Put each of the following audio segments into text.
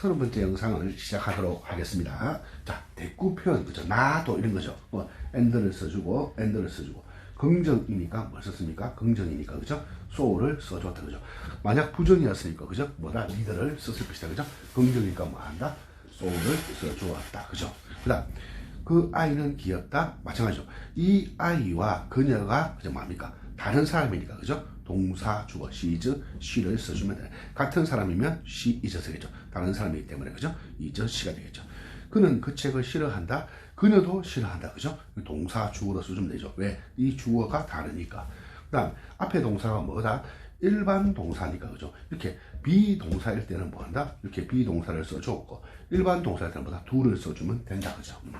서른 번째 영상을 시작하도록 하겠습니다. 자, 대꾸 표현, 그죠? 나도 이런 거죠. 뭐, and를 써주고, and를 써주고. 긍정이니까 뭐 썼습니까? 긍정이니까, 그죠? so를 써줬다, 그죠? 만약 부정이었으니까, 그죠? 뭐다? neither를 썼을 것이다, 그죠? 긍정이니까 뭐 한다? so를 써주었다, 그죠? 그 다음, 그 아이는 귀엽다? 마찬가지죠. 이 아이와 그녀가, 그죠? 뭡니까? 다른 사람이니까, 그죠? 동사 주어 she's, she를 써주면 돼. 같은 사람이면 she is 되겠죠. 다른 사람이기 때문에 그죠? is she가 되겠죠. 그는 그 책을 싫어한다. 그녀도 싫어한다. 그죠? 동사 주어로 써주면 되죠. 왜? 이 주어가 다르니까. 그 다음 앞에 동사가 뭐다? 일반 동사니까 그죠? 이렇게 비동사일 때는 뭐 한다? 이렇게 비동사를 써줬고 일반 동사일 때는 뭐다? do를 써주면 된다. 그죠? 음.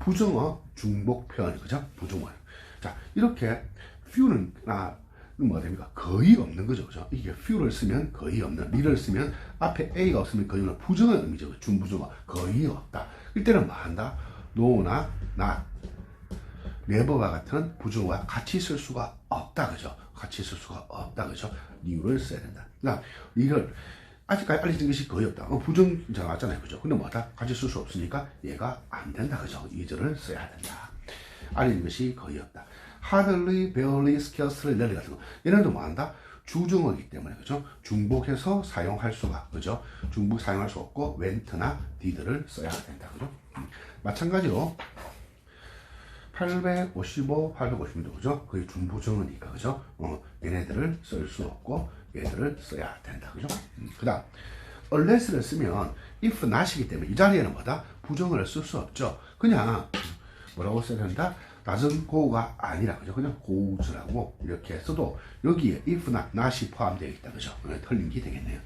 부정어 중복 표현 그죠? 부정어. 자 이렇게 few는 아, 뭐 됩니까? 거의 없는 거죠, 그죠? 이게 few를 쓰면 거의 없는, li를 쓰면 앞에 a가 없으면 거의 없는 부정의 의미죠, 중부정어 거의 없다. 이때는 뭐 한다? no나 not, never와 같은 부정어와 같이 쓸 수가 없다, 그죠? 같이 쓸 수가 없다, 그죠? new를 써야 된다. 그다음 이걸 아직까지 알려진 것이 거의 없다. 어, 부정자 나왔잖아요, 그죠? 근데 뭐다? 같이 쓸 수 없으니까 얘가 안 된다, 그죠? 이절을 써야 된다. 알려진 것이 거의 없다. hardly, barely, scarcely, rarely 같은 거. 얘네도 뭐 한다? 주정어이기 때문에, 그죠? 중복해서 사용할 수가, 그죠? 중복 사용할 수 없고, went나 did를 써야 된다, 그죠? 음. 마찬가지로, 855, 856도, 그죠? 거의 중부정어니까, 그죠? 어, 얘네들을 쓸 수 없고, 얘들을 써야 된다, 그죠? 음. 그 다음, unless를 쓰면, if not이기 때문에 이 자리에는 뭐다? 부정어를 쓸 수 없죠. 그냥, 뭐라고 써야 된다? doesn't go가 아니라 그죠? 그냥 goes라고 이렇게 써도 여기에 if나 not이 포함되어 있다 그죠? 네, 틀린 게 되겠네요.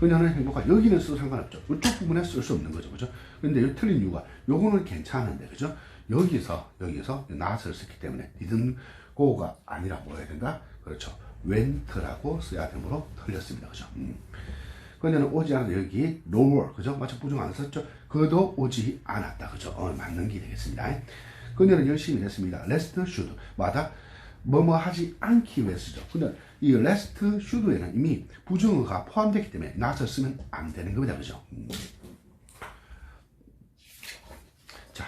그녀는 행복한 여기는 써도 상관없죠. 이쪽 부분에 쓸 수 없는 거죠, 그죠? 근데 이 틀린 이유가 요거는 괜찮은데 그죠? 여기서 여기서 not을 썼기 때문에 didn't go가 아니라 뭐 해야 된다? 그렇죠. went라고 써야 되므로 틀렸습니다, 그죠? 음. 그녀는 오지 않았다. 여기 nor 그죠? 마치 부정 안 썼죠? 그도 오지 않았다, 그죠? 어, 맞는 게 되겠습니다. 그녀는 열심히 했습니다. rest should 마다 뭐뭐 하지 않기 위해서죠. 근데 이 rest should에는 이미 부정어가 포함되기 때문에 not을 쓰면 안 되는 겁니다. 그죠? 음. 자,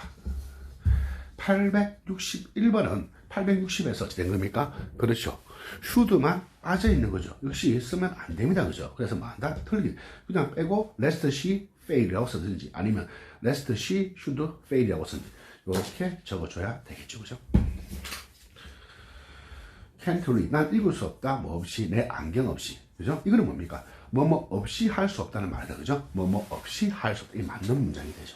861번은 860에서 어찌 된 겁니까? 그렇죠. should만 빠져 있는 거죠. 역시 쓰면 안 됩니다. 그죠? 그래서 뭐 한다? 틀리게. 그냥 빼고 rest she fail이라고 쓰든지 아니면 rest she should fail이라고 쓰든지 이렇게 적어줘야 되겠죠. 그죠? can't read. 난 읽을 수 없다. 뭐 없이. 내 안경 없이. 그죠? 이거는 뭡니까? 뭐뭐 없이 할 수 없다는 말이다. 그죠? 뭐뭐 없이 할 수 없다. 이 맞는 문장이 되죠.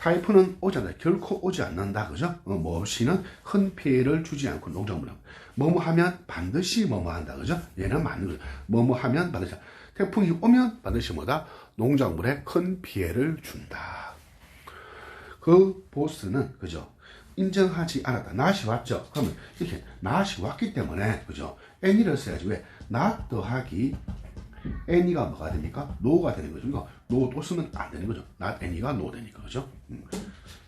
타이프는 오지 않는다. 결코 오지 않는다. 그죠? 어, 뭐 없이는 큰 피해를 주지 않고 농작물은. 뭐뭐 하면 반드시 뭐뭐 한다. 그죠? 얘는 맞는 거죠. 뭐뭐 하면 반드시. 태풍이 오면 반드시 뭐다? 농작물에 큰 피해를 준다. 그 보스는 그죠 인정하지 않았다. 낫이 왔죠. 그러면 이렇게 낫이 왔기 때문에 그죠 any를 써야지 왜 not 더하기 any가 뭐가 되니까 no가 되는 거죠. 그러니까 no 또 쓰면 안 되는 거죠. not any가 no 되니까 그죠. 음.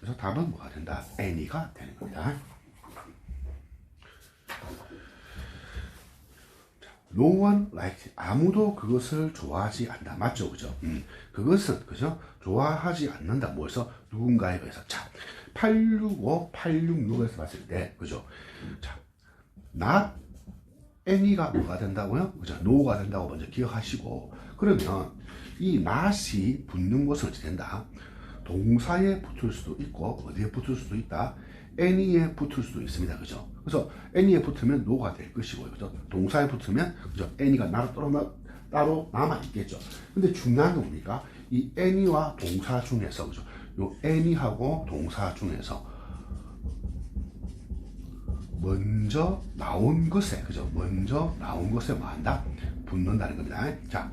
그래서 답은 뭐가 된다? any가 되는 겁니다. No one likes. 아무도 그것을 좋아하지 않는다. 맞죠? 그죠? 음, 그것은, 그죠? 좋아하지 않는다. 뭐해서? 누군가에 의해서. 자, 865, 866에서 봤을 때, 그죠? 자, not any가 뭐가 된다고요? 그죠? no가 된다고 먼저 기억하시고, 그러면 이 not이 붙는 것은 어떻게 된다? 동사에 붙을 수도 있고, 어디에 붙을 수도 있다? any에 붙을 수도 있습니다. 그죠? 그래서 any에 붙으면 no가 될 것이고요. 그죠? 동사에 붙으면 그죠? 나로 따로, 따로 남아 있겠죠. 근데 중요한 건 뭡니까? 이 any와 동사 중에서 그죠? 요 any하고 동사 중에서 먼저 나온 것에 그죠? 먼저 나온 것에 뭐 한다? 붙는다는 겁니다. 자,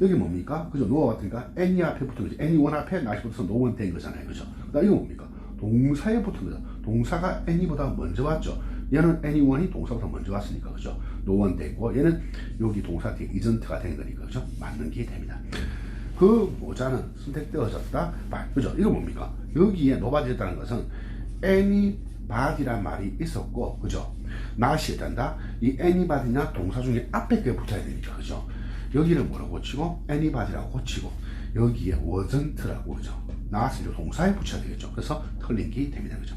여기 뭡니까? 그죠? 노가 같으니까 any 앞에 붙은 거죠. anyone 앞에 나시 붙어서 노원 된 거잖아요. 그죠? 그다음 이거 뭡니까? 동사에 붙은 거죠. 동사가 any보다 먼저 왔죠. 얘는 anyone이 동사보다 먼저 왔으니까 그죠? 노원 됐고 얘는 여기 동사 뒤에 isn't가 된 거니까 그죠? 맞는 게 됩니다. 그 모자는 선택되어졌다. 그죠? 이거 뭡니까? 여기에 노바지였다는 것은 anybody란 말이 있었고 그죠? not이 된다. 이 anybody냐 동사 중에 앞에 게 붙어야 되니까 그죠? 여기는 뭐라고 고치고 anybody라고 고치고 여기에 wasn't라고 그죠 나왔으니까 동사에 붙여야 되겠죠 그래서 틀린기 됩니다 그죠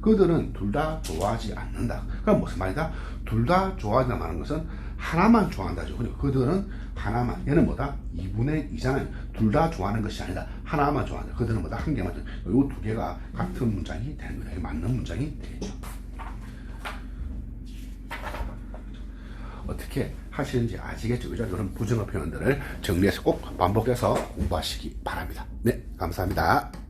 그들은 둘 다 좋아하지 않는다 그럼 무슨 말이다 둘 다 좋아하지 않는 것은 하나만 좋아한다죠. 그죠? 그들은 하나만. 얘는 뭐다? 2분의 2잖아요 둘 다 좋아하는 것이 아니다. 하나만 좋아한다. 그들은 뭐다? 한 개만 요 두 개가 같은 문장이 되는 이게 맞는 문장이 되겠죠. 어떻게 하시는지 아시겠죠? 그죠? 이런 부정어 표현들을 정리해서 꼭 반복해서 공부하시기 바랍니다. 네, 감사합니다.